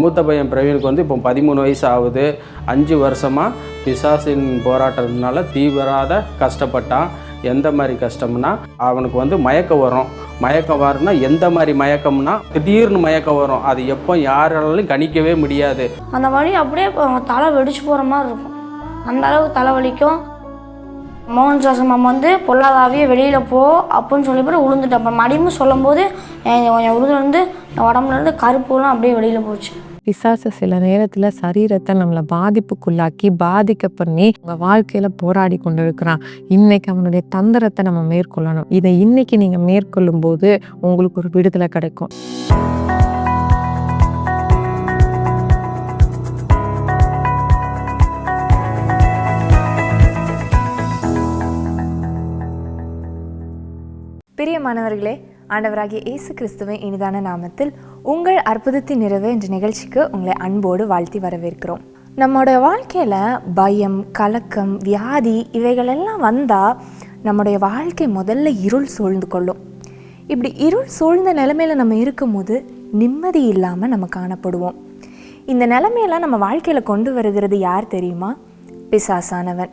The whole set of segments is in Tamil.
மூத்த பையன் பிரவீனுக்கு வந்து இப்போ பதிமூணு வயசு ஆகுது அஞ்சு வருஷமாக பிசாசின் போராட்டத்தினால தீவிராத கஷ்டப்பட்டான். எந்த மாதிரி கஷ்டம்னா அவனுக்கு வந்து மயக்கம் வரும். மயக்கம் வரும்னா எந்த மாதிரி மயக்கம்னா திடீர்னு மயக்கம் வரும். அது எப்போ யாராலும் கணிக்கவே முடியாது. அந்த வழி அப்படியே தலை வெடிச்சு போகிற மாதிரி இருக்கும். அந்த அளவுக்கு தலை வலிக்கும் மோகன் சாசம் மாமா வந்து பொல்லாதாவே வெளியில் போ அப்படின்னு சொல்லி போய் விழுந்துட்டேன் அப்புறம் மடியும் சொல்லும்போது என் கொஞ்சம் உழுதுலேருந்து என் உடம்புலேருந்து கருப்புலாம் அப்படியே வெளியில் போச்சு. பிசாசு சில நேரத்தில் சரீரத்தை நம்மளை பாதிப்புக்குள்ளாக்கி பாதிக்க பண்ணி உங்க வாழ்க்கையில போராடி கொண்டு இருக்கிறான் இன்னைக்கு அவனுடைய தந்திரத்தை நம்ம மேற்கொள்ளணும். இதை இன்னைக்கு நீங்க மேற்கொள்ளும் போது உங்களுக்கு ஒரு விடுதலை கிடைக்கும். பிரியமானவர்களே ஆண்டவராகிய இயேசு கிறிஸ்துவின் இனிதான நாமத்தில் உங்கள் அற்புதத்தின் நிறைவு என்ற நிகழ்ச்சிக்கு உங்களை அன்போடு வாழ்த்தி வரவேற்கிறோம். நம்முடைய வாழ்க்கையில் பயம் கலக்கம் வியாதி இவைகளெல்லாம் வந்தால் நம்முடைய வாழ்க்கை முதல்ல இருள் சூழ்ந்து கொள்ளும். இப்படி இருள் சூழ்ந்த நிலைமையில நம்ம இருக்கும்போது நிம்மதி இல்லாமல் நம்ம காணப்படுவோம். இந்த நிலைமையெல்லாம் நம்ம வாழ்க்கையில் கொண்டு வருகிறது யார் தெரியுமா? பிசாசானவன்.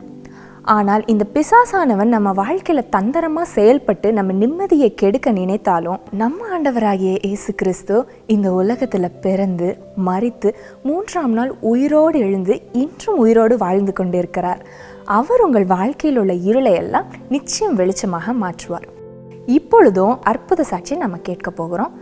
ஆனால் இந்த பிசாசானவன் நம்ம வாழ்க்கையில் தந்திரமாக செயல்பட்டு நம்ம நிம்மதியை கெடுக்க நினைத்தாலும் நம்ம ஆண்டவராகிய இயேசு கிறிஸ்து இந்த உலகத்தில் பிறந்து மறித்து மூன்றாம் நாள் உயிரோடு எழுந்து இன்றும் உயிரோடு வாழ்ந்து கொண்டிருக்கிறார். அவர் உங்கள் வாழ்க்கையில் உள்ள இருளை எல்லாம் நிச்சயம் வெளிச்சமாக மாற்றுவார். இப்பொழுதும் அற்புத சாட்சி நம்ம கேட்க போகிறோம்.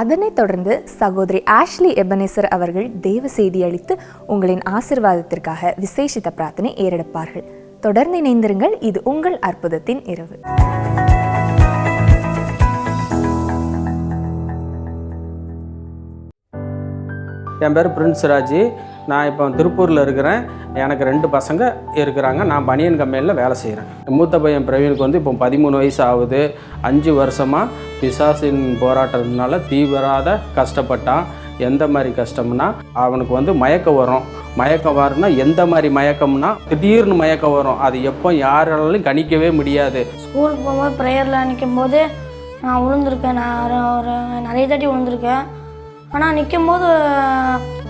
அதனைத் தொடர்ந்து சகோதரி ஆஷ்லி எபனேசர் அவர்கள் தேவ செய்தி அளித்து உங்களின் ஆசிர்வாதத்திற்காக விசேஷித்த பிரார்த்தனை ஏறெடுப்பார்கள். தொடர்ந்து இணைந்திருங்கள். இது உங்கள் அற்புதத்தின் இரவு. என் பேர் பிரின்ஸ் ராஜி நான் இப்போ திருப்பூரில் இருக்கிறேன். எனக்கு ரெண்டு பசங்க இருக்கிறாங்க. நான் பனியன் கம்பெனியில் வேலை செய்கிறேன் மூத்த பையன் பிரவீனுக்கு வந்து இப்போ பதிமூணு வயசு ஆகுது. அஞ்சு வருஷமாக பிசாசின் போராட்டத்தினால தீவிராத கஷ்டப்பட்டான். எந்த மாதிரி கஷ்டம்னா அவனுக்கு வந்து மயக்கம் வரும். மயக்கம் வரும்னா எந்த மாதிரி மயக்கம்னா திடீர்னு மயக்கம் வரும். அது எப்போ யாராலும் கணிக்கவே முடியாது. ஸ்கூலுக்கு போகும்போது ப்ரேயரில் நிற்கும் போது நான் விழுந்திருக்கேன் நான் ஒரு நிறைய தாட்டி விழுந்திருக்கேன் ஆனால் நிற்கும் போது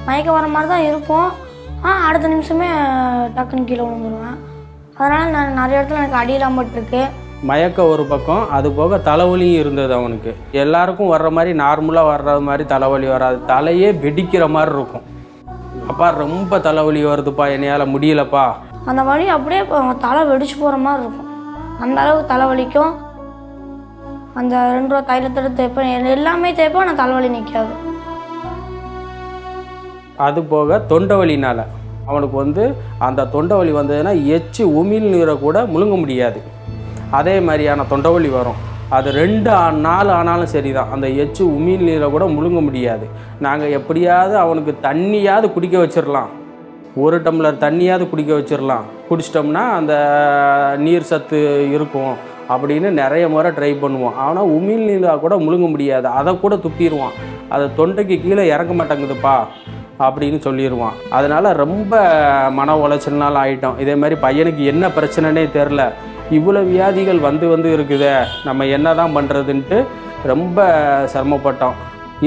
மயக்கம் வர மாதிரி தான் இருக்கும். ஆனால் அடுத்த நிமிஷமே டக்குன்னு கீழே விழுந்துருவேன் அதனால் நான் நிறைய இடத்துல எனக்கு அடியெல்லாம் பட்டிருக்கு மயக்கம் ஒரு பக்கம் அது போக தலைவலியும் இருந்தது அவனுக்கு. எல்லாருக்கும் வர்ற மாதிரி நார்மலாக வர்ற மாதிரி தலைவலி வராது. தலையே வெடிக்கிற மாதிரி இருக்கும். அப்பா ரொம்ப தலைவலி வருதுப்பா என்னையால் முடியலப்பா. அந்த வலி அப்படியே தலை வெடிச்சு போகிற மாதிரி இருக்கும். அந்த அளவுக்கு தலைவலிக்கும். அந்த ரெண்டு ரூபா தைலத்தோட தேய்ப்பேன் எல்லாமே தேய்ப்பேன் ஆனால் தலைவலி நிற்காது அது போக தொண்டை வலினால அவனுக்கு வந்து அந்த தொண்டை வலி வந்ததுன்னா எச்சி உமிழ் நீரை கூட முழுங்க முடியாது. அதே மாதிரியான தொண்டை வலி வரும். அது ரெண்டு நாள் ஆனாலும் சரி தான் அந்த எச்சு உமிழ் நீரை கூட முழுங்க முடியாது. நாங்கள் எப்படியாவது அவனுக்கு தண்ணியாவது குடிக்க வச்சிடலாம் ஒரு டம்ளர் தண்ணியாவது குடிக்க வச்சிடலாம் குடிச்சிட்டோம்னா அந்த நீர் சத்து இருக்கும் அப்படின்னு நிறைய முறை ட்ரை பண்ணுவோம். ஆனால் உமிழ் நீராக கூட முழுங்க முடியாது. அதை கூட துப்பிடுவான். அதை தொண்டைக்கு கீழே இறங்க மாட்டேங்குதுப்பா அப்படின்னு சொல்லிடுவான். அதனால் ரொம்ப மன உளைச்சல்னால ஆகிட்டோம் இதே மாதிரி பையனுக்கு என்ன பிரச்சனைனே தெரில இவ்வளோ வியாதிகள் வந்து வந்து இருக்குதே நம்ம என்ன தான் பண்ணுறதுன்ட்டு ரொம்ப சிரமப்பட்டோம்.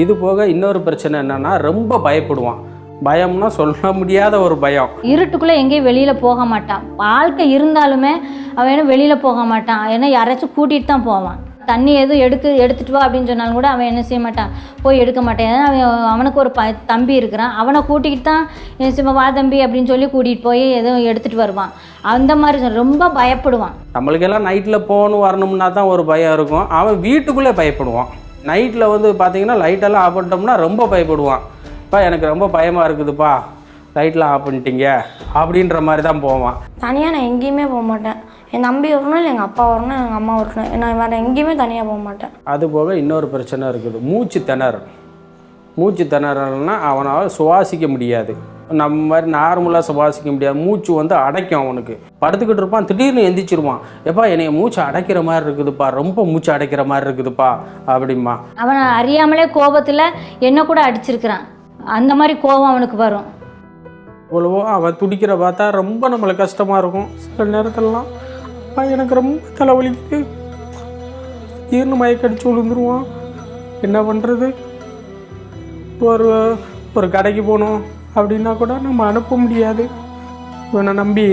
இது போக இன்னொரு பிரச்சனை என்னென்னா ரொம்ப பயப்படுவான். பயம்னா சொல்ல முடியாத ஒரு பயம். இருட்டுக்குள்ளே எங்கேயும் வெளியில் போக மாட்டான். வாழ்க்கை இருந்தாலுமே அவன் வெளியில் போக மாட்டான். ஏன்னா யாராச்சும் கூட்டிகிட்டு தான் போவான். தண்ணி எதுவும் எடுத்து எடுத்துட்டு வா அப்படின்னு சொன்னாலும் கூட அவன் என்ன செய்ய மாட்டான். போய் எடுக்க மாட்டான். ஏன்னா அவன் அவனுக்கு ஒரு ப தம்பி இருக்கிறான். அவனை கூட்டிகிட்டு தான் "ஏய் சிவா வா தம்பி அப்படின்னு சொல்லி கூட்டிகிட்டு போய் எதுவும் எடுத்துகிட்டு வருவான். அந்த மாதிரி ரொம்ப பயப்படுவான். நம்மளுக்கெல்லாம் நைட்டில் போகணும் வரணும்னா தான் ஒரு பயம் இருக்கும். அவன் வீட்டுக்குள்ளே பயப்படுவான். நைட்டில் வந்து பார்த்தீங்கன்னா லைட்டெல்லாம் ஆஃப் பண்ணிட்டோம்னா ரொம்ப பயப்படுவான். அப்பா எனக்கு ரொம்ப பயமாக இருக்குதுப்பா. லைட்லாம் ஆஃப் பண்ணிட்டீங்க. அப்படின்ற மாதிரி தான் போவான். தனியாக நான் எங்கேயுமே போக மாட்டேன். என் தம்பி வரணும் இல்லை எங்கள் அப்பா வரணும் எங்கள் அம்மா வரணும். நான் வேறு எங்கேயுமே தனியாக போக மாட்டேன். அது போக இன்னொரு பிரச்சனை இருக்குது. மூச்சு திணறல். மூச்சு திணறல்னா அவனால் சுவாசிக்க முடியாது. நம்ம மாதிரி நார்மலாக சுவாசிக்க முடியாது. மூச்சு வந்து அடைக்கும் அவனுக்கு. படுத்துக்கிட்டு இருப்பான் திடீர்னு எந்திரிச்சிருவான். எப்பா என்னைய மூச்சு அடைக்கிற மாதிரி இருக்குதுப்பா. ரொம்ப மூச்சு அடைக்கிற மாதிரி இருக்குதுப்பா அப்படிம்பா. அவன் அறியாமலே கோபத்தில் என்ன கூட அடிச்சிருக்கிறான். அந்த மாதிரி கோபம் அவனுக்கு வரும். இவ்வளவோ அவன் துடிக்கிற பார்த்தா ரொம்ப நம்மளுக்கு கஷ்டமாக இருக்கும். சில நேரத்துலலாம் அப்பா எனக்கு ரொம்ப தலைவலிக்கு ஈர்னு மயக்கடிச்சு விழுந்துருவான். என்ன பண்ணுறது ஒரு ஒரு கடைக்கு போகணும் அப்படின்னா கூட நம்ம அனுப்ப முடியாது. இவனை நம்பி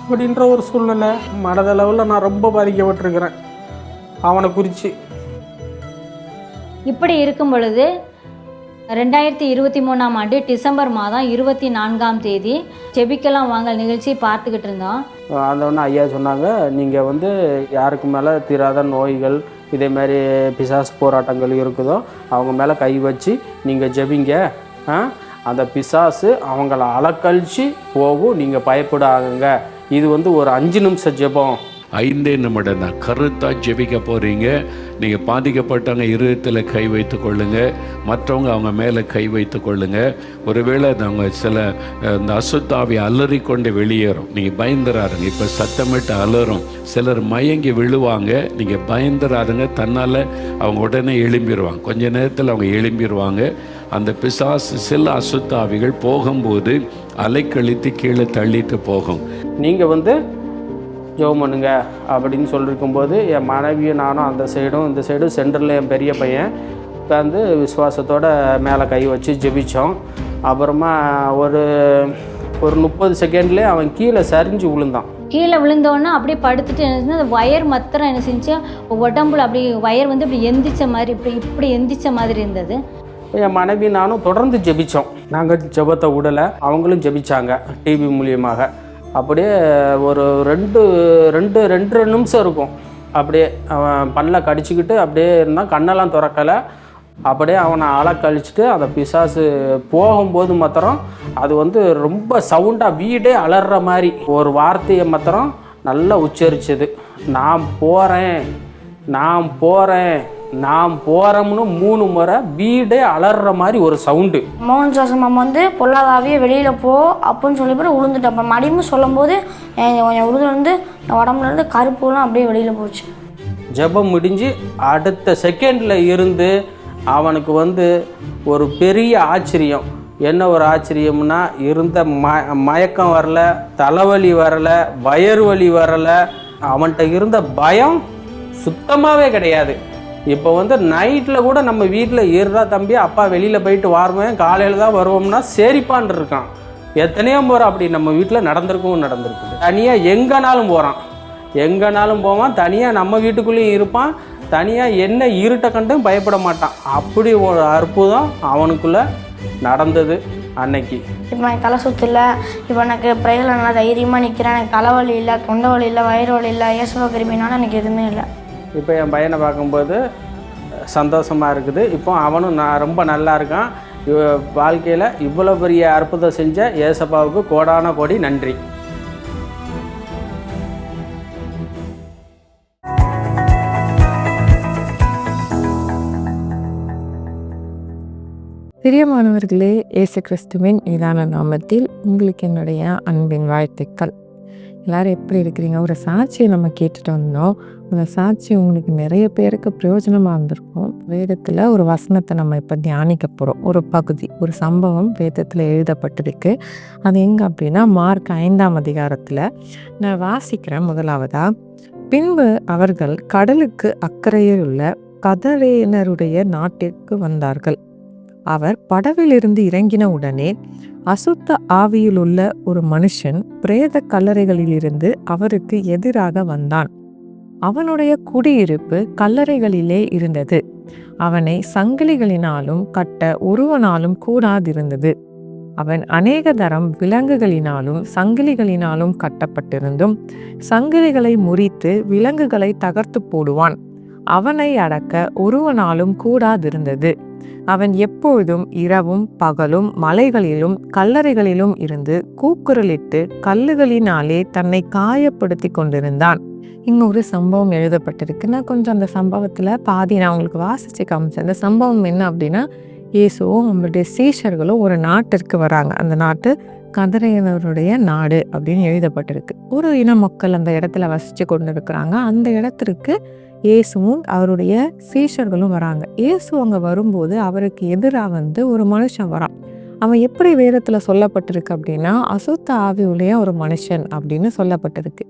அப்படின்ற ஒரு சூழ்நிலை மனதளவில் நான் ரொம்ப பாதிக்கப்பட்டிருக்கிறேன். அவனை குறித்து இப்படி இருக்கும் பொழுது ரெண்டாயிரத்தி இருபத்தி மூணாம் ஆண்டு டிசம்பர் மாதம் இருபத்தி நான்காம் தேதி செபிக்கலாம் வாங்கல் நிகழ்ச்சி பார்த்துக்கிட்டு இருந்தோம். அந்த ஒன்று ஐயா சொன்னாங்க நீங்கள் வந்து யாருக்கு மேலே தீராத நோய்கள் இதே மாதிரி பிசாஸ் போராட்டங்கள் இருக்குதோ அவங்க மேலே கை வச்சு நீங்கள் ஜெபிங்க. அந்த பிசாசு அவங்கள அலக்கழிச்சு போகும் நீங்கள் பயப்படாதுங்க. இது வந்து ஒரு அஞ்சு நிமிஷம் ஜெபம். ஐந்தே நிமிடம் தான். கருத்தாக ஜெபிக்க போகிறீங்க நீங்கள் பாதிக்கப்பட்டவங்க இருதயத்தில் கை வைத்து கொள்ளுங்க. மற்றவங்க அவங்க மேலே கை வைத்து கொள்ளுங்க. ஒருவேளை அவங்க சில இந்த அசுத்தாவை அலறி கொண்டு வெளியேறும். நீங்கள் பயந்துறாருங்க இப்போ சத்தமிட்டு அலறும். சிலர் மயங்கி விழுவாங்க. நீங்கள் பயந்துறாருங்க தன்னால் அவங்க உடனே எழும்பிடுவாங்க கொஞ்ச நேரத்தில் அவங்க எழும்பிடுவாங்க அந்த பிசாசு சில அசுத்தாவிகள் போகும்போது அலைக்கழித்து கீழே தள்ளிட்டு போகும். நீங்கள் வந்து ஜெபம் பண்ணுங்க அப்படின்னு சொல்லியிருக்கும்போது என் மனைவியும் நானும் அந்த சைடும் இந்த சைடும் சென்டரில் என் பெரிய பையன் உட்காந்து விசுவாசத்தோட மேலே கை வச்சு ஜெபிச்சோம். அப்புறமா ஒரு ஒரு முப்பது செகண்ட்லேயே அவன் கீழே சரிஞ்சு விழுந்தான். கீழே விழுந்தோன்னே அப்படியே படுத்துட்டு என்ன அந்த ஒயர் மாத்திரம் என்ன செஞ்சு உடம்புல அப்படி ஒயர் வந்து இப்படி எந்திரிச்ச மாதிரி இப்படி இப்படி எந்திரிச்ச மாதிரி இருந்தது. என் மனைவி நானும் தொடர்ந்து ஜெபிச்சோம். நாங்கள் ஜெபத்தை விடலை அவங்களும் ஜெபிச்சாங்க டிவி மூலியமாக. அப்படியே ஒரு ரெண்டு ரெண்டு ரெண்டு நிமிஷம் இருக்கும். அப்படியே அவன் பல்ல கடிச்சிக்கிட்டு அப்படியே இருந்தான். கண்ணெல்லாம் திறக்கலை. அப்படியே அவனை அலக்கழிச்சிட்டு அந்த பிசாசு போகும்போது மாத்திரம் அது வந்து ரொம்ப சவுண்டாக வீடே அலற மாதிரி ஒரு வார்த்தையை மாத்திரம் நல்லா உச்சரிச்சது. நான் போகிறேன் நான் போகிறேன் நான் போகிறோம்னு மூணு முறை வீடே அலற மாதிரி ஒரு சவுண்டு மோகன் சாசம் மாமா வந்து பொல்லாதாவே வெளியில் போ அப்படின்னு சொல்லி போய் விழுந்துட்டேன் அப்புறம் மடியும் சொல்லும்போது என் என் உருதுலேருந்து என் உடம்புல இருந்து கருப்புலாம் அப்படியே வெளியில் போச்சு. ஜெபம் முடிஞ்சு அடுத்த செகண்டில் இருந்து அவனுக்கு வந்து ஒரு பெரிய ஆச்சரியம். என்ன ஒரு ஆச்சரியம்னா இருந்த ம மயக்கம் வரல தலைவலி வரல வயிறு வலி வரல. அவன்கிட்ட இருந்த பயம் சுத்தமாகவே கிடையாது. இப்போ வந்து நைட்டில் கூட நம்ம வீட்டில் இருறா தம்பி அப்பா வெளியில் போயிட்டு வாருவேன் காலையில் தான் வருவோம்னா சரிப்பான் இருக்கான். எத்தனையோ முறை அப்படி நம்ம வீட்டில் நடந்திருக்கவும் நடந்திருக்குது. தனியாக எங்கேனாலும் போகிறான் எங்கேனாலும் போவான் தனியாக நம்ம வீட்டுக்குள்ளேயும் இருப்பான் தனியாக என்ன இருட்டை கண்டும் பயப்பட மாட்டான். அப்படி ஒரு அற்புதம் அவனுக்குள்ளே நடந்தது அன்னைக்கு. இப்போ எனக்கு தலை சுத்து இப்போ எனக்கு ப்ரேயரில் நல்லா தைரியமாக நிற்கிறேன் எனக்கு தலைவலி இல்லை தொண்டை வலி இல்லை வயிறு வலி இல்லை இயேசுவ கிருமினால எனக்கு எதுவுமே இல்லை. இப்போ என் பையனை பார்க்கும்போது சந்தோஷமாக இருக்குது. இப்போ அவனும் நான் ரொம்ப நல்லா இருக்கான். இவ- வாழ்க்கையில் இவ்வளோ பெரிய அற்புதம் செஞ்ச ஏசப்பாவுக்கு கோடான கோடி நன்றி. பிரியமானவர்களே இயேசு கிறிஸ்துவின் இதான நாமத்தில் உங்களுக்கு என்னுடைய அன்பின் வாழ்த்துக்கள். எல்லாரும் எப்படி இருக்கிறீங்க? ஒரு சாட்சியை நம்ம கேட்டுட்டு வந்தோம். அந்த சாட்சி உங்களுக்கு நிறைய பேருக்கு பிரயோஜனமாக இருந்திருக்கும். வேதத்தில் ஒரு வசனத்தை நம்ம இப்போ தியானிக்க போகிறோம் ஒரு பகுதி ஒரு சம்பவம் வேதத்தில் எழுதப்பட்டிருக்கு. அது எங்கே அப்படின்னா மார்க் ஐந்தாம் அதிகாரத்தில் நான் வாசிக்கிறேன் முதலாவதாக பின்பு அவர்கள் கடலுக்கு அக்கறையில் உள்ள கதரேனருடைய நாட்டிற்கு வந்தார்கள். அவர் படவிலிருந்து இறங்கின உடனே அசுத்த ஆவியிலுள்ள ஒரு மனுஷன் பிரேத கல்லறைகளிலிருந்து அவருக்கு எதிராக வந்தான். அவனுடைய குடியிருப்பு கல்லறைகளிலே இருந்தது. அவனை சங்கிலிகளினாலும் கட்ட ஒருவனாலும் கூடாதிருந்தது. அவன் அநேக தரம் விலங்குகளினாலும் சங்கிலிகளினாலும் கட்டப்பட்டிருந்தும் சங்கிலிகளை முறித்து விலங்குகளை தகர்த்து போடுவான். அவனை அடக்க ஒருவனாலும் கூடாதிருந்தது. அவன் எப்பொழுதும் இரவும் பகலும் மலைகளிலும் கல்லறைகளிலும் இருந்து கூக்குரலிட்டு கல்லுகளினாலே தன்னை காயப்படுத்தி கொண்டிருந்தான். இங்கே ஒரு சம்பவம் எழுதப்பட்டிருக்கு. நான் கொஞ்சம் அந்த சம்பவத்தில் பாதி நான் உங்களுக்கு வாசித்து காமிச்சேன். அந்த சம்பவம் என்ன அப்படின்னா இயேசுவும் அவங்களுடைய சீஷர்களும் ஒரு நாட்டிற்கு வராங்க. அந்த நாட்டு கதிரையினருடைய நாடு அப்படின்னு எழுதப்பட்டிருக்கு. ஒரு இன மக்கள் அந்த இடத்துல வசித்து கொண்டு இருக்கிறாங்க அந்த இடத்திற்கு இயேசுவும் அவருடைய சீஷர்களும் வராங்க. இயேசு அங்கே வரும்போது அவருக்கு எதிராக வந்து ஒரு மனுஷன் வரான். அவன் எப்படி வேதத்தில் சொல்லப்பட்டிருக்கு அப்படின்னா அசுத்த ஆவி உடைய ஒரு மனுஷன் அப்படின்னு சொல்லப்பட்டிருக்கு.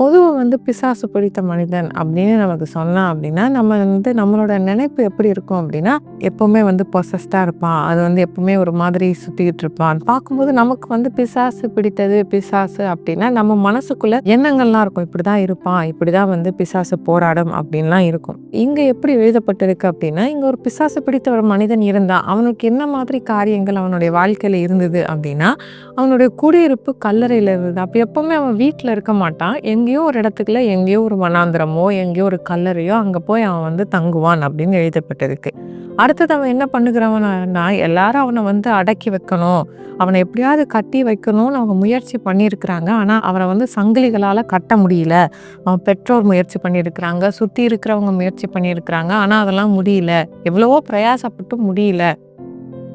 பொதுவாக வந்து பிசாசு பிடித்த மனிதன் அப்படின்னு நமக்கு சொன்னான் அப்படின்னா நம்ம வந்து நம்மளோட நினைப்பு எப்படி இருக்கும் அப்படின்னா எப்போவுமே வந்து பொசஸ்டாக இருப்பான். அது வந்து எப்போவுமே ஒரு மாதிரி சுற்றிக்கிட்டு இருப்பான். பார்க்கும்போது நமக்கு வந்து பிசாசு பிடித்தது பிசாசு அப்படின்னா நம்ம மனசுக்குள்ள எண்ணங்கள்லாம் இருக்கும். இப்படி தான் இருப்பான் இப்படி தான் வந்து பிசாசு போராடும் அப்படின்லாம் இருக்கும். இங்கே எப்படி எழுதப்பட்டிருக்கு அப்படின்னா இங்கே ஒரு பிசாசு பிடித்த ஒரு மனிதன் இருந்தான். அவனுக்கு என்ன மாதிரி காரியங்கள் அவனுடைய வாழ்க்கையில் இருந்தது அப்படின்னா அவனுடைய குடியிருப்பு கல்லறையில் இருந்தது. அப்போ எப்போவுமே அவன் வீட்டில் இருக்க மாட்டான். எங்கேயோ ஒரு இடத்துக்குள்ள எங்கேயோ ஒரு வனாந்திரமோ எங்கேயோ ஒரு கல்லறையோ அங்கே போய் அவன் வந்து தங்குவான் அப்படின்னு எழுதப்பட்டிருக்கு. அடுத்தது அவன் என்ன பண்ணுகிறவனா எல்லாரும் அவனை வந்து அடக்கி வைக்கணும் அவனை எப்படியாவது கட்டி வைக்கணும்னு அவங்க முயற்சி பண்ணியிருக்கிறாங்க. ஆனால் அவனை வந்து சங்கிலிகளால் கட்ட முடியல. அவன் பெற்றோர் முயற்சி பண்ணியிருக்கிறாங்க சுற்றி இருக்கிறவங்க முயற்சி பண்ணியிருக்கிறாங்க. ஆனால் அதெல்லாம் முடியல. எவ்வளவோ பிரயாசப்பட்டு முடியல.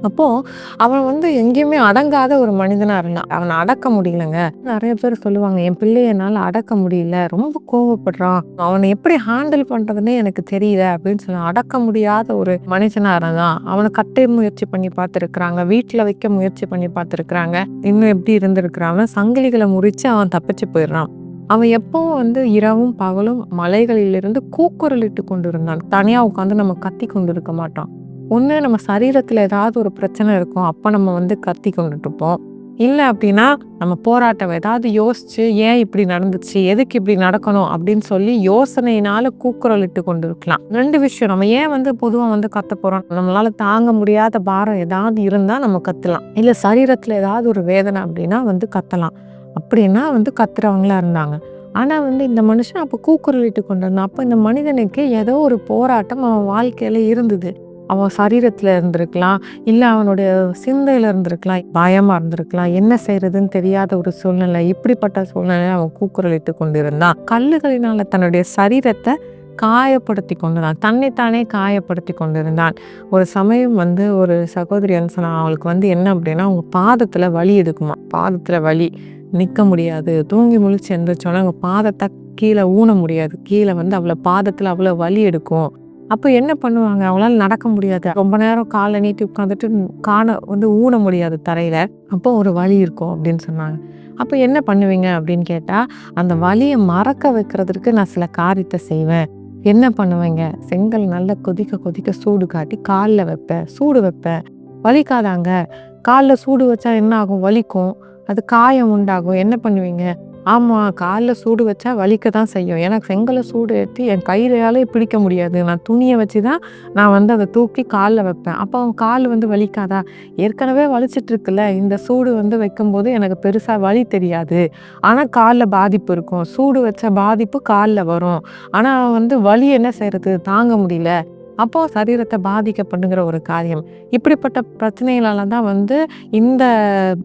அப்போது அவன் வந்து எங்கேயுமே அடங்காத ஒரு மனிதனாக இருந்தான். அவனை அடக்க முடியலங்க. நிறைய பேர் சொல்லுவாங்க என் பிள்ளைய என்னால் அடக்க முடியல. ரொம்ப கோவப்படுறான். அவனை எப்படி ஹேண்டில் பண்ணுறதுன்னே எனக்கு தெரியல. அப்படின்னு சொல்லி அடக்க முடியாத ஒரு மனுஷனாக இருந்தான். அவனை கட்டை முயற்சி பண்ணி பார்த்துருக்குறாங்க. வீட்டில் வைக்க முயற்சி பண்ணி பார்த்துருக்குறாங்க. இன்னும் எப்படி இருந்திருக்கிறான் சங்கிலிகளை முறித்து அவன் தப்பிச்சு போயிடுறான். அவன் எப்பவும் வந்து இரவும் பகலும் மலைகளிலிருந்து கூக்குரலிட்டு கொண்டு இருந்தான் தனியாக உட்காந்து நம்ம கத்தி கொண்டு இருக்க மாட்டான் ஒன்று நம்ம சரீரத்தில் ஏதாவது ஒரு பிரச்சனை இருக்கும் அப்போ நம்ம வந்து கத்தி கொண்டுட்ருப்போம் இல்லை அப்படின்னா நம்ம போராட்டம் ஏதாவது யோசிச்சு ஏன் இப்படி நடந்துச்சு? எதுக்கு இப்படி நடக்கணும்? அப்படின்னு சொல்லி யோசனையினால கூக்குரலிட்டு கொண்டு இருக்கலாம் ரெண்டு விஷயம் நம்ம ஏன் வந்து பொதுவாக வந்து கத்த போகிறோம் நம்மளால தாங்க முடியாத பாரம் ஏதாவது இருந்தால் நம்ம கத்தலாம். இல்லை சரீரத்தில் ஏதாவது ஒரு வேதனை அப்படின்னா வந்து கத்தலாம். அப்படின்னா வந்து கத்துறவங்களா இருந்தாங்க. ஆனால் வந்து இந்த மனுஷன் அப்போ கூக்குரலிட்டு கொண்டு இருந்தான் அப்போ இந்த மனிதனுக்கு ஏதோ ஒரு போராட்டம் அவன் வாழ்க்கையில் இருந்தது. அவன் சரீரத்தில் இருந்திருக்கலாம் இல்லை அவனுடைய சிந்தையில் இருந்திருக்கலாம் பயமாக இருந்திருக்கலாம். என்ன செய்யறதுன்னு தெரியாத ஒரு சூழ்நிலை இப்படிப்பட்ட சூழ்நிலை அவன் கூக்குரலிட்டு கொண்டிருந்தான். கல்லுகளினால் தன்னுடைய சரீரத்தை காயப்படுத்தி கொண்டிருந்தான். தன்னைத்தானே காயப்படுத்தி கொண்டிருந்தான். ஒரு சமயம் வந்து ஒரு சகோதரி சொன்னான் அவளுக்கு வந்து என்ன அப்படின்னா அவங்க பாதத்தில் வலி எடுக்குமா பாதத்தில் வலி நிற்க முடியாது. தூங்கி முழிச்சு எந்திரிச்சோன்னா அவங்க பாதத்தை கீழே ஊன முடியாது. கீழே வந்து அவ்வளோ பாதத்தில் அவ்வளோ வலி எடுக்கும். அப்போ என்ன பண்ணுவாங்க? அவங்களால நடக்க முடியாது. ரொம்ப நேரம் காலை நீட்டி உட்காந்துட்டு காண வந்து ஊன முடியாது தரையில். அப்போ ஒரு வலி இருக்கும் அப்படின்னு சொன்னாங்க. அப்போ என்ன பண்ணுவீங்க அப்படின்னு கேட்டால் அந்த வலியை மறக்க வைக்கிறதுக்கு நான் சில காரியத்தை செய்வேன். என்ன பண்ணுவேங்க? செங்கல் நல்லா கொதிக்க கொதிக்க சூடு காட்டி காலில் வைப்பேன். சூடு வைப்பேன். வலிக்காதாங்க? காலில் சூடு வச்சா என்ன ஆகும்? வலிக்கும். அது காயம் உண்டாகும். என்ன பண்ணுவீங்க? ஆமாம் காலில் சூடு வச்சா வலிக்க தான் செய்யும். எனக்கு செங்கலை சூடு ஏற்றி என் கையிலையாலே பிடிக்க முடியாது. நான் துணியை வச்சு தான் நான் வந்து அதை தூக்கி காலில் வைப்பேன். அப்போ அவன் கால் வந்து வலிக்காதா? ஏற்கனவே வலிச்சிட்டு இருக்குல்ல? இந்த சூடு வந்து வைக்கும்போது எனக்கு பெருசாக வலி தெரியாது. ஆனால் காலில் பாதிப்பு இருக்கும். சூடு வச்ச பாதிப்பு காலில் வரும். ஆனால் வந்து வலி என்ன செய்கிறது தாங்க முடியல. அப்போது சரீரத்தை பாதிக்கப்படுங்கிற ஒரு காரியம். இப்படிப்பட்ட பிரச்சனைகளால தான் வந்து இந்த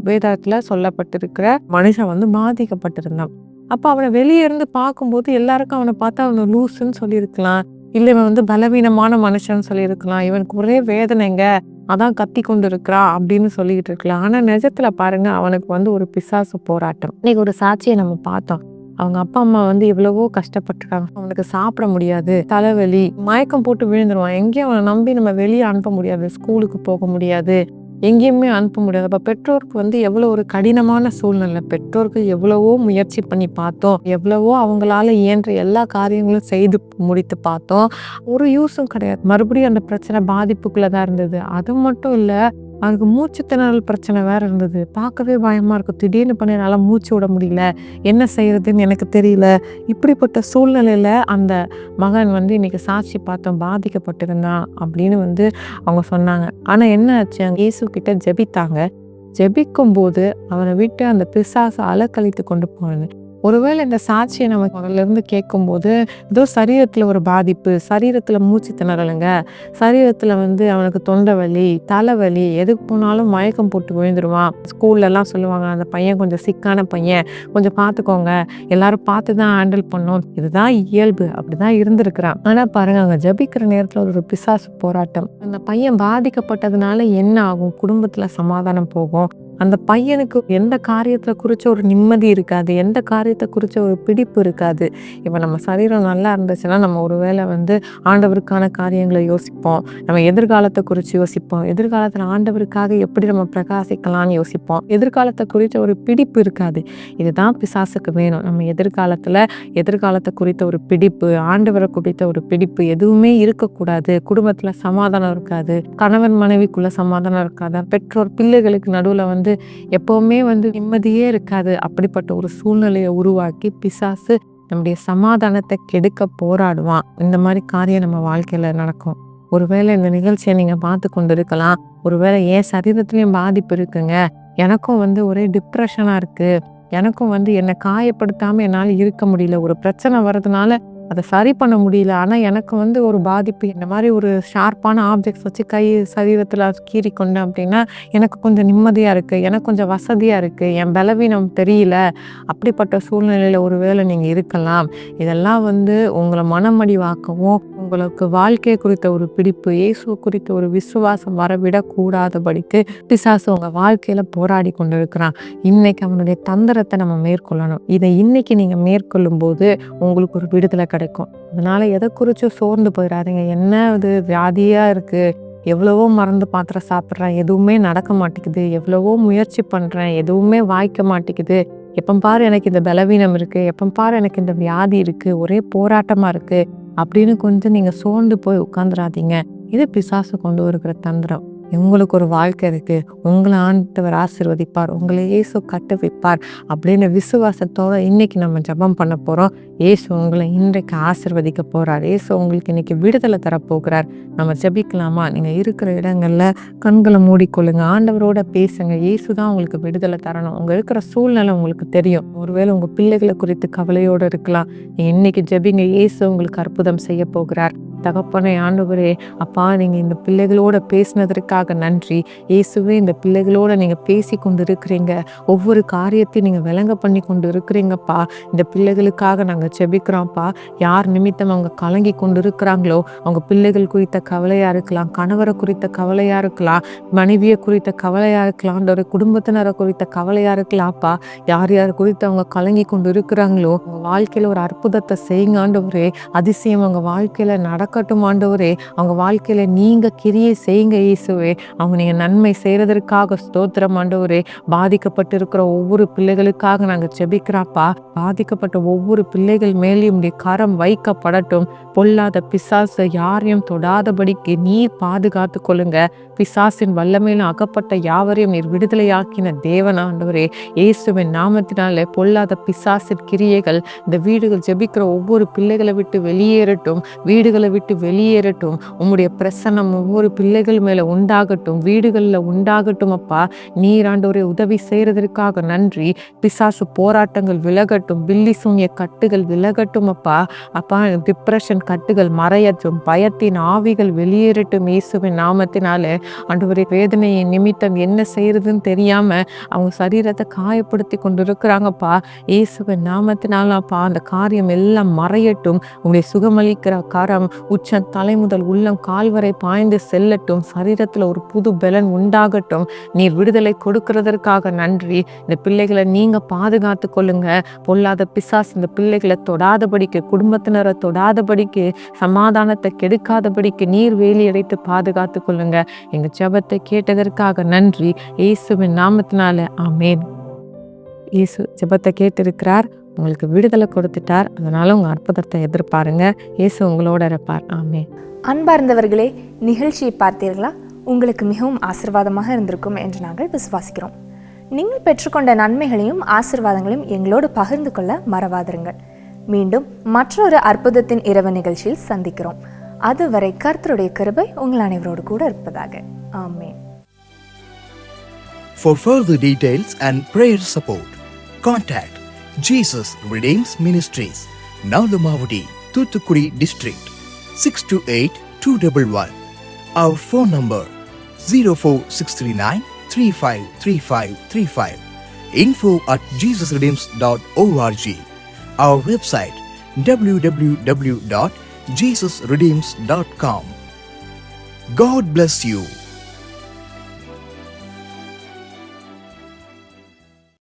வேதத்தில் சொல்லப்பட்டிருக்கிற மனுஷன் வந்து பாதிக்கப்பட்டிருந்தான். அப்போ அவனை வெளியே இருந்து பார்க்கும்போது எல்லாருக்கும் அவனை பார்த்தா அவனை லூசுன்னு சொல்லியிருக்கலாம். இல்லை இவன் வந்து பலவீனமான மனுஷன் சொல்லியிருக்கலாம். இவனுக்கு ஒரே வேதனைங்க அதான் கத்தி கொண்டு இருக்கிறான் அப்படின்னு சொல்லிக்கிட்டு இருக்கலாம். ஆனால் நிஜத்தில் பாருங்க அவனுக்கு வந்து ஒரு பிசாசு போராட்டம். இன்னைக்கு ஒரு சாட்சியை நம்ம பார்த்தோம். அவங்க அப்பா அம்மா வந்து எவ்வளவோ கஷ்டப்பட்டுருக்காங்க அவனுக்கு சாப்பிட முடியாது. தலைவலி மயக்கம் போட்டு விழுந்துருவான். எங்கேயும் அவனை நம்பி நம்ம வெளியே அனுப்ப முடியாது. ஸ்கூலுக்கு போக முடியாது. எங்கேயுமே அனுப்ப முடியாது. அப்போ பெற்றோருக்கு வந்து எவ்வளோ ஒரு கடினமான சூழ்நிலை. பெற்றோருக்கு எவ்வளவோ முயற்சி பண்ணி பார்த்தோம். எவ்வளவோ அவங்களால இயன்ற எல்லா காரியங்களும் செய்து முடித்து பார்த்தோம். ஒரு யூஸும் கிடையாது. மறுபடியும் அந்த பிரச்சனை பாதிப்புக்குள்ளே தான் இருந்தது. அது மட்டும் இல்லை அவனுக்கு மூச்சு திணறல் பிரச்சனை வேறு இருந்தது. பார்க்கவே பயமாக இருக்கும். திடீர்னு பண்ணி என்னால் மூச்சு விட முடியல. என்ன செய்கிறதுன்னு எனக்கு தெரியல. இப்படிப்பட்ட சூழ்நிலையில் அந்த மகன் வந்து இன்னைக்கு சாட்சி பார்த்தோம் பாதிக்கப்பட்டிருந்தான் அப்படின்னு வந்து அவங்க சொன்னாங்க. ஆனால் என்ன ஆச்சு? அங்கே இயேசு கிட்ட ஜெபித்தாங்க. ஜெபிக்கும் போது அவனை விட்டு அந்த பிசாசை அலக்கழித்து கொண்டு போனது. ஒருவேளை இந்த சாட்சியை நம்ம முதல்ல இருந்து கேட்கும்போது ஏதோ சரீரத்தில் ஒரு பாதிப்பு சரீரத்தில் மூச்சு திணறலுங்க சரீரத்தில் வந்து அவனுக்கு தொண்டை வலி தலைவலி எதுக்கு போனாலும் மயக்கம் போட்டு விழுந்துருவான். ஸ்கூல்லலாம் சொல்லுவாங்க அந்த பையன் கொஞ்சம் சிக்கான பையன் கொஞ்சம் பார்த்துக்கோங்க எல்லாரும் பார்த்து தான் ஹேண்டில் பண்ணோம் இதுதான் இயல்பு அப்படிதான் இருந்திருக்கிறான். ஆனால் பாருங்க அங்கே ஜபிக்கிற நேரத்தில் ஒரு பிசாசு போராட்டம். அந்த பையன் பாதிக்கப்பட்டதுனால என்ன ஆகும்? குடும்பத்தில் சமாதானம் போகும். அந்த பையனுக்கு எந்த காரியத்தை குறித்த ஒரு நிம்மதி இருக்காது எந்த காரியத்தை குறித்த ஒரு பிடிப்பு இருக்காது. இப்போ நம்ம சரீரம் நல்லா இருந்துச்சுன்னா நம்ம ஒருவேளை வந்து ஆண்டவருக்கான காரியங்களை யோசிப்போம். நம்ம எதிர்காலத்தை குறித்து யோசிப்போம். எதிர்காலத்தில் ஆண்டவருக்காக எப்படி நம்ம பிரகாசிக்கலாம்னு யோசிப்போம். எதிர்காலத்தை குறித்த ஒரு பிடிப்பு இருக்காது. இதுதான் பிசாசுக்கு வேணும். நம்ம எதிர்காலத்தில் எதிர்காலத்தை குறித்த ஒரு பிடிப்பு ஆண்டவரை குறித்த ஒரு பிடிப்பு எதுவுமே இருக்கக்கூடாது. குடும்பத்தில் சமாதானம் இருக்காது. கணவன் மனைவிக்குள்ளே சமாதானம் இருக்காது. பெற்றோர் பிள்ளைகளுக்கு நடுவில் வந்து எப்போவுமே வந்து நிம்மதியே இருக்காது. அப்படிப்பட்ட ஒரு சூழ்நிலையை உருவாக்கி பிசாசு நம்முடைய சமாதானத்தை கெடுக்க போராடுவான். இந்த மாதிரி காரியம் நம்ம வாழ்க்கையில் நடக்கும். ஒருவேளை இந்த நிகழ்ச்சியை நீங்கள் பார்த்து கொண்டு இருக்கலாம் ஒருவேளை என் சரீரத்துலேயும் பாதிப்பு இருக்குங்க. எனக்கும் வந்து ஒரே டிப்ரெஷனாக இருக்குது எனக்கும் வந்து என்னை காயப்படுத்தாமல் என்னால் இருக்க முடியல. ஒரு பிரச்சனை வர்றதுனால அதை சரி பண்ண முடியல. ஆனால் எனக்கு வந்து ஒரு பாதிப்பு. இந்த மாதிரி ஒரு ஷார்ப்பான ஆப்ஜெக்ட்ஸ் வச்சு கை சரீரத்தில் கீறி கொண்டேன் அப்படின்னா எனக்கு கொஞ்சம் நிம்மதியாக இருக்குது எனக்கு கொஞ்சம் வசதியாக இருக்குது என் பலவீனம் தெரியல. அப்படிப்பட்ட சூழ்நிலையில் ஒரு வேளை நீங்கள் இருக்கலாம். இதெல்லாம் வந்து உங்களை மனமடிவாக்கவும் உங்களுக்கு வாழ்க்கை குறித்த ஒரு பிடிப்பு இயேசு குறித்த ஒரு விசுவாசம் வரவிடக்கூடாதபடிக்கு பிசாசு உங்கள் வாழ்க்கையில் போராடி கொண்டு இருக்கிறான் இன்னைக்கு அவனுடைய தந்திரத்தை நம்ம மேற்கொள்ளணும். இதை இன்னைக்கு நீங்கள் மேற்கொள்ளும் போது உங்களுக்கு ஒரு விடுதலை கிடைக்கும் அதனால எதை குறிச்சும் சோர்ந்து போயிடாதீங்க என்ன இது வியாதியாக இருக்குது எவ்வளவோ மருந்து பாத்திரம் சாப்பிட்றேன். எதுவுமே நடக்க மாட்டேங்குது. எவ்வளவோ முயற்சி பண்ணுறேன் எதுவுமே வாய்க்க மாட்டேங்குது. எப்போ பாரு எனக்கு இந்த பலவீனம் இருக்குது எப்போ பாரு எனக்கு இந்த வியாதி இருக்குது ஒரே போராட்டமாக இருக்குது அப்படின்னு கொஞ்சம் நீங்கள் சோர்ந்து போய் உட்காந்துடாதீங்க இது பிசாசு கொண்டு வருகிற தந்திரம். உங்களுக்கு ஒரு வாழ்க்கை இருக்குது உங்களை ஆண்டவர் ஆசிர்வதிப்பார். உங்களை ஏசு கட்டு வைப்பார் அப்படின்னு விசுவாசத்தோடு இன்னைக்கு நம்ம ஜெபம் பண்ண போகிறோம் இயேசு உங்களை இன்றைக்கு ஆசிர்வதிக்க போகிறார் இயேசு உங்களுக்கு இன்றைக்கி விடுதலை தரப்போகிறார் நம்ம ஜெபிக்கலாமா? நீங்கள் இருக்கிற இடங்களில் கண்களை மூடிக்கொள்ளுங்க. ஆண்டவரோட பேசுங்க. இயேசு தான் உங்களுக்கு விடுதலை தரணும். உங்கள் இருக்கிற சூழ்நிலை உங்களுக்கு தெரியும். ஒருவேளை உங்கள் பிள்ளைகளை குறித்து கவலையோடு இருக்கலாம். நீங்க இன்னைக்கு ஜெபிங்க. இயேசு உங்களுக்கு அற்புதம் செய்ய போகிறார். தகப்பனை ஆண்டவரே அப்பா நீங்கள் இந்த பிள்ளைகளோட பேசினதற்காக நன்றி. இயேசுவே இந்த பிள்ளைகளோட நீங்கள் பேசி கொண்டு இருக்கிறீங்க ஒவ்வொரு காரியத்தையும் நீங்கள் விளங்க பண்ணி கொண்டு இருக்கிறீங்கப்பா இந்த பிள்ளைகளுக்காக நாங்கள் செபிக்கிறோம்ப்பா. யார் நிமித்தம் அவங்க கலங்கி கொண்டு இருக்கிறாங்களோ அவங்க பிள்ளைகள் குறித்த கவலையாக இருக்கலாம் கணவரை குறித்த கவலையாக இருக்கலாம் மனைவியை குறித்த கவலையாக இருக்கலாம் ஒரு குடும்பத்தினரை குறித்த கவலையாக இருக்கலாம்ப்பா. யார் யார் குறித்து அவங்க கலங்கி கொண்டு இருக்கிறாங்களோ அவங்க வாழ்க்கையில் ஒரு அற்புதத்தை செய்யுங்க ஆண்டவரே. அதிசயம் அவங்க வாழ்க்கையில் நடக்கட்டும் ஆண்டவரே. அவங்க வாழ்க்கையில் நீங்கள் கிரியை செய்யுங்க இயேசுவே. அவங்க நீங்கள் நன்மை செய்கிறதற்காக ஸ்தோத்திரம் ஆண்டவரே. பாதிக்கப்பட்டிருக்கிற ஒவ்வொரு பிள்ளைகளுக்காக நாங்கள் செபிக்கிறாப்பா பாதிக்கப்பட்ட ஒவ்வொரு பிள்ளைகள் மேலேயும் உடைய கரம் வைக்கப்படட்டும். பொல்லாத பிசாசு யாரையும் தொடாதபடிக்கு நீர் பாதுகாத்து கொள்ளுங்க. பிசாசின் வல்லமையில அகப்பட்ட யாவரையும் நீர் விடுதலையாக்கின தேவனாண்டவரே இயேசுவின் நாமத்தினாலே பொல்லாத பிசாசின் கிரியைகள் இந்த வீடுகள் ஜெபிக்கிற ஒவ்வொரு பிள்ளைகளை விட்டு வெளியேறட்டும். வீடுகளை விட்டு வெளியேறட்டும். உம்முடைய பிரசன்னம் ஒவ்வொரு பிள்ளைகள் மேல உண்டாகட்டும். வீடுகளில் உண்டாகட்டும் அப்பா. நீராண்டவரை உதவி செய்யறதற்காக நன்றி. பிசாசு போராட்டங்கள் விலகட்டும். பில்லி சூன்ய கட்டுகள் விலகட்டும் அப்பா அப்பா டிப்ரெஷன் கட்டுகள் மறையட்டும். பயத்தின் ஆவிகள் வெளியேறட்டும் இயேசுவின் நாமத்தினால. ஆண்டவரே வேதனையின் நிமித்தம் என்ன செய்யறதுன்னு தெரியாம அவங்க சரீரத்தை காயப்படுத்தி கொண்டு இருக்கிறாங்கப்பா இயேசுவின் நாமத்தினாலப்பா அந்த காரியம் எல்லாம் மறையட்டும். உங்களுடைய சுகமளிக்கிற கரம் உச்ச தலை முதல் உள்ளம் கால் வரை பாய்ந்து செல்லட்டும். சரீரத்தில் ஒரு புது பலன் உண்டாகட்டும். நீர் விடுதலை கொடுக்கறதற்காக நன்றி. இந்த பிள்ளைகளை நீங்க பாதுகாத்து கொள்ளுங்க. பொல்லாத பிசாஸ் இந்த பிள்ளைகளை தொடாதபடிக்கு குடும்பத்தினரை தொடாதபடிக்கு சமாதானத்தை கெடுக்காதபடிக்கு நீர் வேலி அடைத்து பாதுகாத்து கொள்ளுங்க. எங்கள் ஜெபத்தை கேட்டதற்காக நன்றி. இயேசுவின் நாமத்தினால ஆமேன். இயேசு ஜெபத்தை கேட்டிருக்கிறார். உங்களுக்கு விடுதலை கொடுத்துட்டார். அதனால உங்கள் அற்புதத்தை எதிர்பாருங்க. இயேசு உங்களோட இருப்பார். ஆமே அன்பார்ந்தவர்களே நிகழ்ச்சியை பார்த்தீர்களா? உங்களுக்கு மிகவும் ஆசிர்வாதமாக இருந்திருக்கும் என்று நாங்கள் விசுவாசிக்கிறோம். நீங்கள் பெற்றுக்கொண்ட நன்மைகளையும் ஆசிர்வாதங்களையும் எங்களோடு பகிர்ந்து கொள்ள மறவாதிருங்கள். மீண்டும் மற்றொரு அற்புதத்தின் இரவு நிகழ்ச்சியில் சந்திக்கிறோம் அதுவரை கர்த்தருடைய கிருபை உங்கள் அனைவரோடு கூட இருப்பதாக ஆமென் For further details and prayer support, contact Jesus Redeems Ministries, Nalamavadi, Thuthukudi District, 628-211. Our phone number 04639 353535. Info at jesusredeems.org. Our website www.jesusredeems.com. God bless you.